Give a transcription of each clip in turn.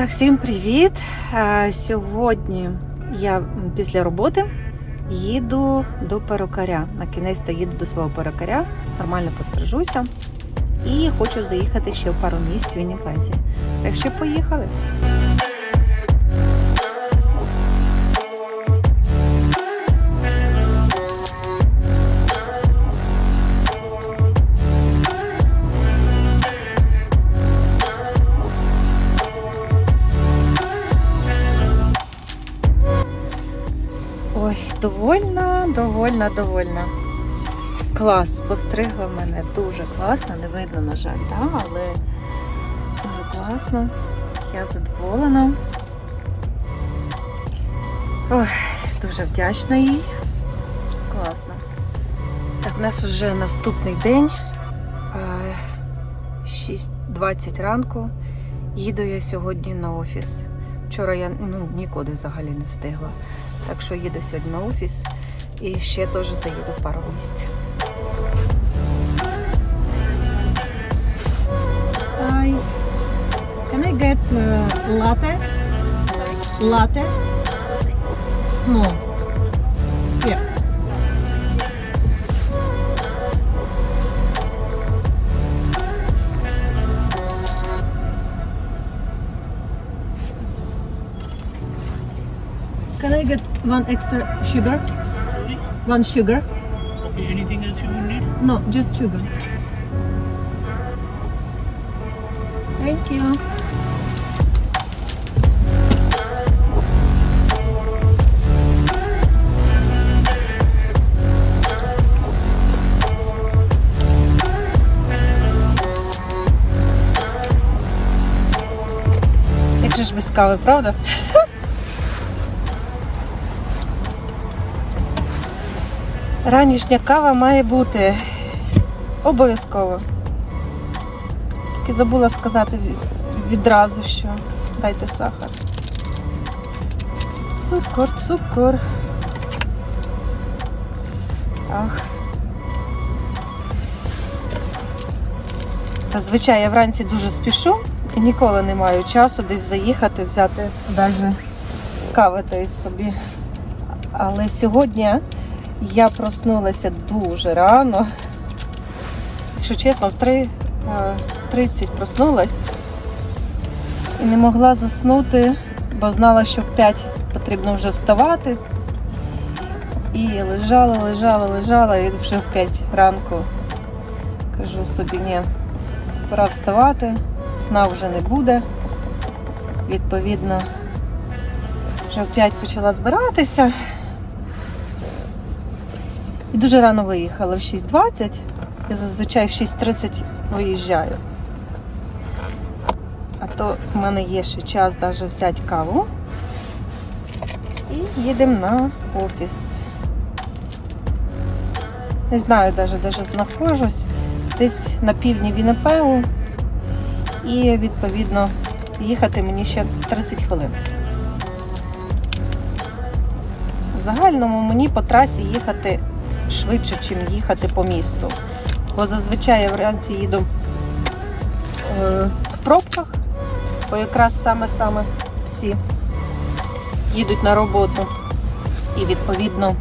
Так, всім привіт! Е, Сьогодні я після роботи їду до перукаря. На кінець то їду до свого перукаря, нормально пострижуся. І хочу заїхати ще в пару місць в Вінніпезі. Так що поїхали. Довольна, довольна. Клас, постригла мене дуже класно, не видно, на жаль, да, але дуже класно. Я задоволена. Ой, дуже вдячна їй. Класно. Так, у нас вже наступний день. е, 6.20 ранку. Їду я сьогодні на офіс. Вчора я ну, нікуди взагалі не встигла. Так що їду сьогодні на офіс і ще теж заїду в пару місць. Can I get uh, latte? Latte? Small. Yeah. Can I get one extra sugar? Sorry? One sugar? Okay, anything else you will need? No, just sugar. Thank you. Як же ж без кави, правда? Ранішня кава має бути обов'язково. Тільки забула сказати відразу, що дайте сахар. Цукор, цукор. Ах. Зазвичай я вранці дуже спішу і ніколи не маю часу десь заїхати, взяти навіть кави та собі. Але сьогодні я проснулася дуже рано. Якщо чесно, в 3.30 проснулась і не могла заснути, бо знала, що в 5 потрібно вже вставати. І лежала, лежала, лежала, і вже в 5 ранку кажу собі, ні, пора вставати, сна вже не буде. Відповідно, вже в 5 почала збиратися. І дуже рано виїхала в 6.20. Я зазвичай в 6.30 виїжджаю. А то в мене є ще час навіть взяти каву. І їдемо на офіс. Не знаю навіть, де знаходжусь. Десь на півдні Віннипегу. І відповідно їхати мені ще 30 хвилин. В загальному мені по трасі їхати швидше, ніж їхати по місту. Бо зазвичай я вранці їду е, в пробках, бо якраз саме-саме всі їдуть на роботу. І відповідно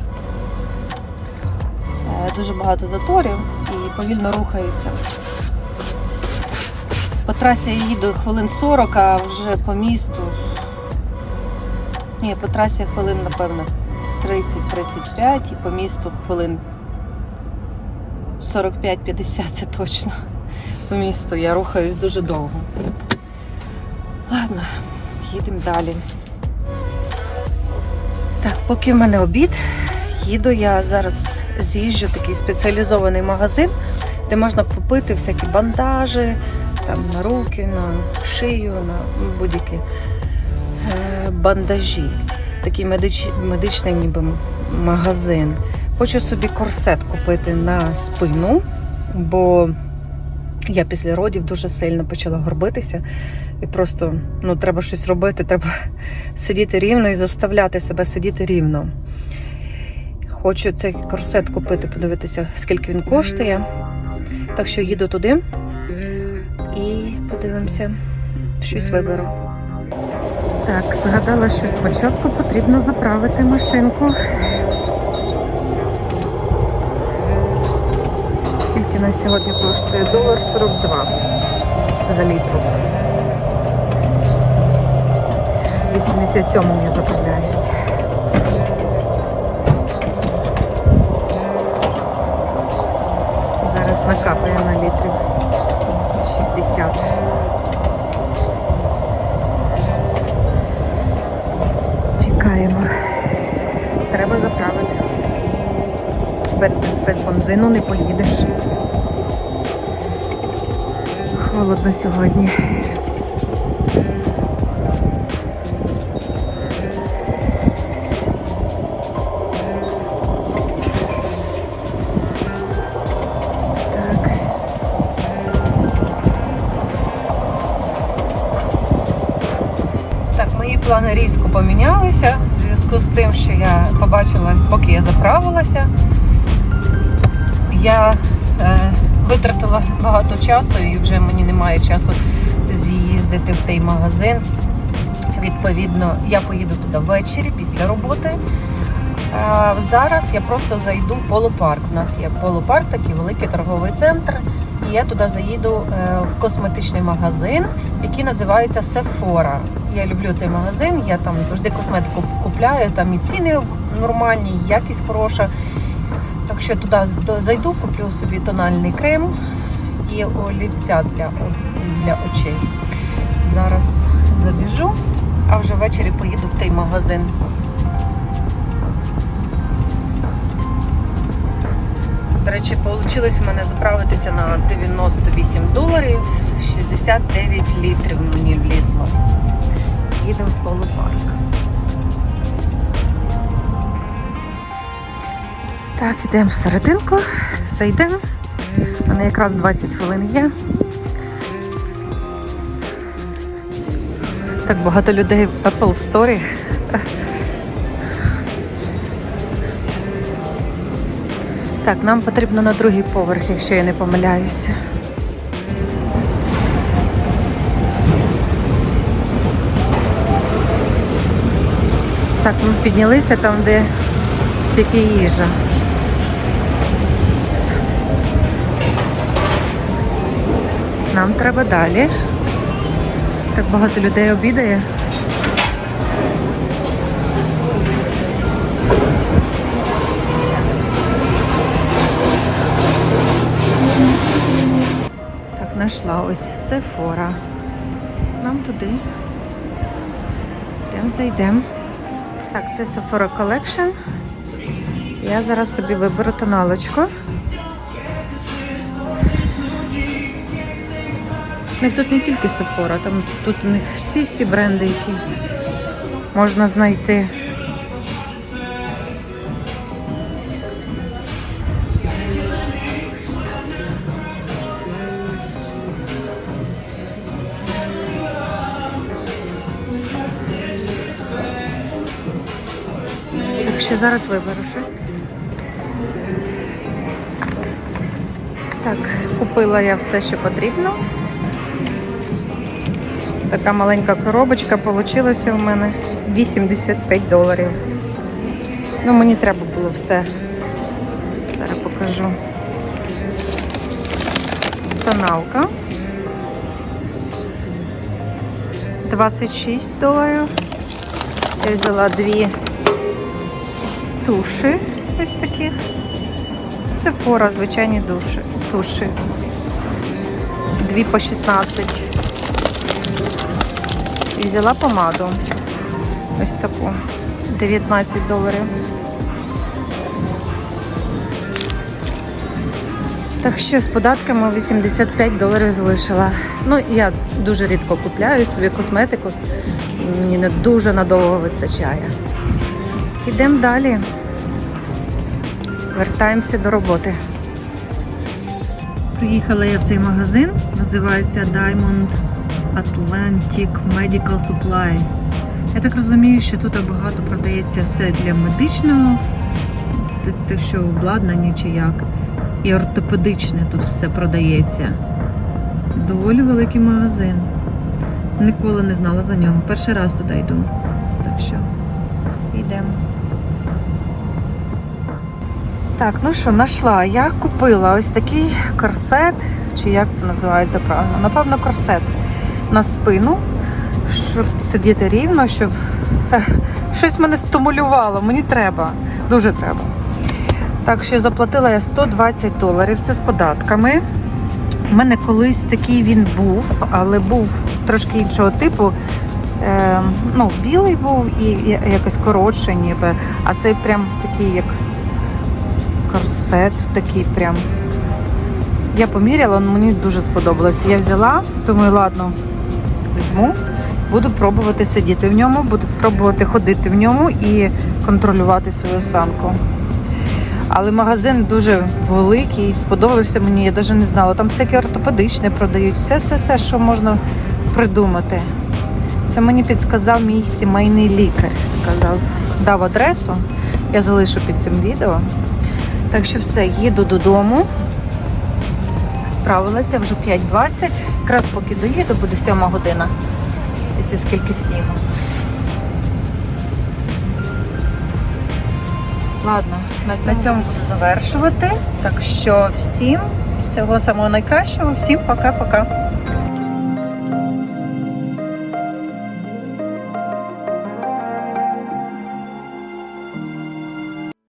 е, дуже багато заторів і повільно рухаються. По трасі я їду хвилин 40, а вже по місту. Ні, по трасі хвилин, напевно, 30-35 і по місту хвилин 45-50 це точно. По місту я рухаюсь дуже довго. Ладно, їдемо далі. Так, поки в мене обід, їду я зараз з'їжджу в такий спеціалізований магазин, де можна купити всякі бандажі, там на руки, на шию, на будь-які е, бандажі. Такий медич, медичний ніби магазин. Хочу собі корсет купити на спину, бо я після родів дуже сильно почала горбитися. І просто ну, треба щось робити, треба сидіти рівно і заставляти себе сидіти рівно. Хочу цей корсет купити, подивитися, скільки він коштує. Так що їду туди і подивимося, щось виберу. Так, згадала, що спочатку потрібно заправити машинку. Скільки на сьогодні коштує? Долар 42 за літру. 87 я заправляюсь. Зараз накапає на літрів 60. Чекаємо. Треба заправити. Без, бензину не поїдеш. Холодно сьогодні. Так. Мої плани різко помінялися зв'язку з тим, що я побачила, поки я заправилася. Я е, витратила багато часу і вже мені немає часу з'їздити в той магазин. Відповідно, я поїду туди ввечері після роботи. А зараз я просто зайду в полупарк. У нас є полупарк, такий великий торговий центр. І я туди заїду е, в косметичний магазин, який називається Sephora. Я люблю цей магазин, я там завжди косметику купляю, там і ціни нормальні, і якість хороша. Так що туди зайду, куплю собі тональний крем і олівця для, для очей. Зараз забіжу, а вже ввечері поїду в той магазин. До речі, вийшло в мене заправитися на 98 доларів, 69 літрів мені влізло. Їдемо в полупарк. Так, йдемо всерединку, зайдемо. У мене якраз 20 хвилин є. Так багато людей в Apple Store. Так, нам потрібно на другий поверх, якщо я не помиляюся. Так, ми піднялися там, де тільки їжа. Нам треба далі. Так багато людей обідає. Знайшла ось Сефора. Нам туди. Йдемо, зайдемо. Так, це Sephora Collection. Я зараз собі виберу тоналочку. У них тут не тільки Sephora, там тут у них всі-всі бренди, які можна знайти. Що зараз виберу щось. Так, купила я все, що потрібно. Така маленька коробочка вийшла у мене 85 доларів. Ну, мені треба було все. Зараз покажу. Тоналка. 26 доларів. Я взяла дві туші ось таких. Сефора, звичайні душі, туші. Дві по 16. І взяла помаду. Ось таку. 19 доларів. Так що з податками 85 доларів залишила. Ну, я дуже рідко купляю собі косметику. Мені не дуже надовго вистачає. Йдемо далі. Вертаємося до роботи. Приїхала я в цей магазин, називається Diamond Atlantic Medical Supplies. Я так розумію, що тут багато продається все для медичного, те- що обладнання чи як. І ортопедичне тут все продається. Доволі великий магазин. Ніколи не знала за нього. Перший раз туди йду. Так що йдемо. Так, ну що, знайшла. Я купила ось такий корсет, чи як це називається правильно? Напевно, корсет на спину, щоб сидіти рівно, щоб щось мене стимулювало. Мені треба, дуже треба. Так що заплатила я 120 доларів, це з податками. У мене колись такий він був, але був трошки іншого типу. Е, ну, білий був і якось коротший, ніби. А цей прям такий, як корсет, такий прям. Я поміряла, ну, мені дуже сподобалось. Я взяла, думаю, ладно, візьму, буду пробувати сидіти в ньому, буду пробувати ходити в ньому і контролювати свою осанку. Але магазин дуже великий, сподобався мені, я навіть не знала. Там всякі ортопедичне продають, все-все-все, що можна придумати. Це мені підсказав мій сімейний лікар. Сказав, дав адресу, я залишу під цим відео. Так що все, їду додому. Справилася вже 5.20. Якраз поки доїду, буде 7 година. І це скільки снігу. Ладно, на цьому, на цьому буду завершувати. Так що всім всього самого найкращого, всім пока-пока.